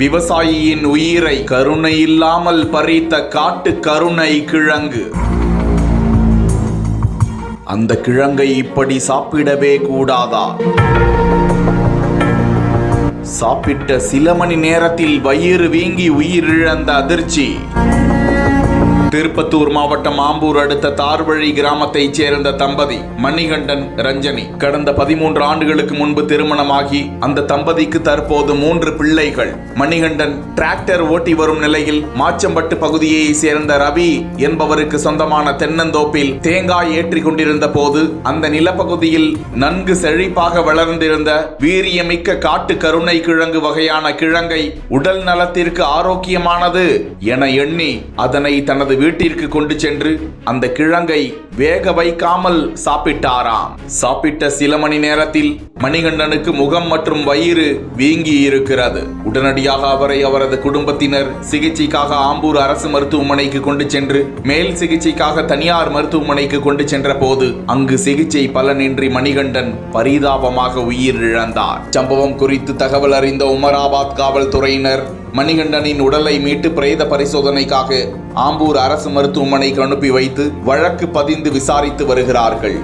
விவசாயியின் உயிரை கருணை இல்லாமல் பறித்த காட்டு கருணை கிழங்கு. அந்த கிழங்கை இப்படி சாப்பிடவே கூடாதா? சாப்பிட்ட சில மணி நேரத்தில் வயிறு வீங்கி உயிரிழந்த அதிர்ச்சி. திருப்பத்தூர் மாவட்டம் ஆம்பூர் அடுத்த தார்வழி கிராமத்தைச் சேர்ந்த தம்பதி மணிகண்டன் ரஞ்சனி. கடந்த பதிமூன்று ஆண்டுகளுக்கு முன்பு திருமணமாகி அந்த தம்பதிக்கு தற்போது மூன்று பிள்ளைகள். மணிகண்டன் டிராக்டர் ஓட்டி வரும் நிலையில் மாச்சம்பட்டு பகுதியை சேர்ந்த ரவி என்பவருக்கு சொந்தமான தென்னந்தோப்பில் தேங்காய் ஏற்றி கொண்டிருந்த போது அந்த நிலப்பகுதியில் நன்கு செழிப்பாக வளர்ந்திருந்த வீரியமிக்க காட்டு கருணை கிழங்கு வகையான கிழங்கை உடல் நலத்திற்கு ஆரோக்கியமானது என எண்ணி அதனை தனது வீட்டிற்கு கொண்டு சென்று அந்த கிழங்கை வேக வைக்காமல் சாப்பிட்டாராம். சாப்பிட்ட சில மணி நேரத்தில் மணிகண்டனுக்கு முகம் மற்றும் வயிறு வீங்கி இருக்கிறது உடனடியாக அவரை அவரது குடும்பத்தினர் சிகிச்சைக்காக ஆம்பூர் அரசு மருத்துவமனைக்கு கொண்டு சென்று மேல் சிகிச்சைக்காக தனியார் மருத்துவமனைக்கு கொண்டு சென்ற போது அங்கு சிகிச்சை பலனின்றி மணிகண்டன் பரிதாபமாக உயிரிழந்தார். சம்பவம் குறித்து தகவல் அறிந்த உமராபாத் காவல்துறையினர் மணிகண்டனின் உடலை மீட்டு பிரேத பரிசோதனைக்காக ஆம்பூர் அரசு மருத்துவமனைக்கு அனுப்பி வைத்து வழக்கு பதிந்து விசாரித்து வருகிறார்கள்.